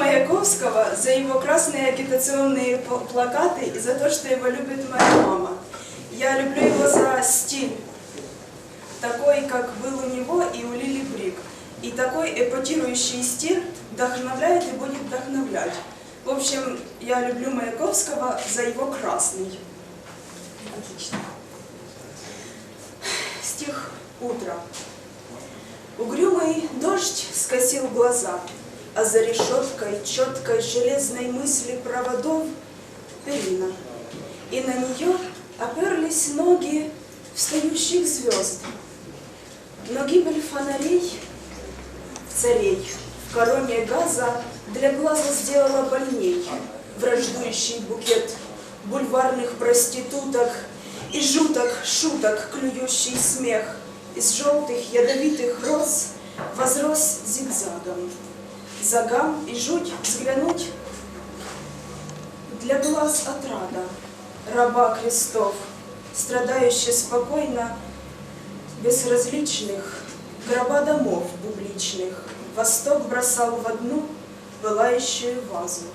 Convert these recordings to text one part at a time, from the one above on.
Маяковского за его красные агитационные пл- плакаты и за то, что его любит моя мама. Я люблю его за стиль, такой, как был у него и у Лили Брик. И такой эпатирующий стиль вдохновляет и будет вдохновлять. В общем, я люблю Маяковского за его красный. Отлично. Стих «Утро». Угрюмый дождь скосил глаза, а за решеткой четкой железной мысли проводов перина. И на нее оперлись ноги встающих звезд. Но гибель фонарей царей в короне газа для глаза сделала больней враждующий букет бульварных проституток и жуток шуток клюющий смех из желтых ядовитых роз возрос зигзагом. Загам и жуть взглянуть для глаз отрада раба крестов, страдающий спокойно безразличных гроба домов публичных Восток бросал в одну пылающую вазу.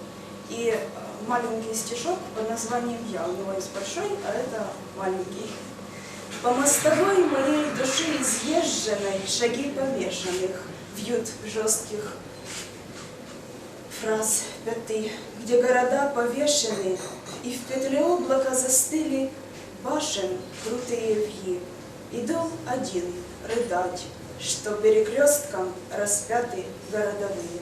И э, маленький стишок по названием «Я». У него есть большой, а это маленький. По мостовой моей души изъезженной шаги повешенных вьют жестких фраз пяты, где города повешены, и в петле облака застыли башен крутые вьи. Иду один рыдать, что перекрестком распяты городовые.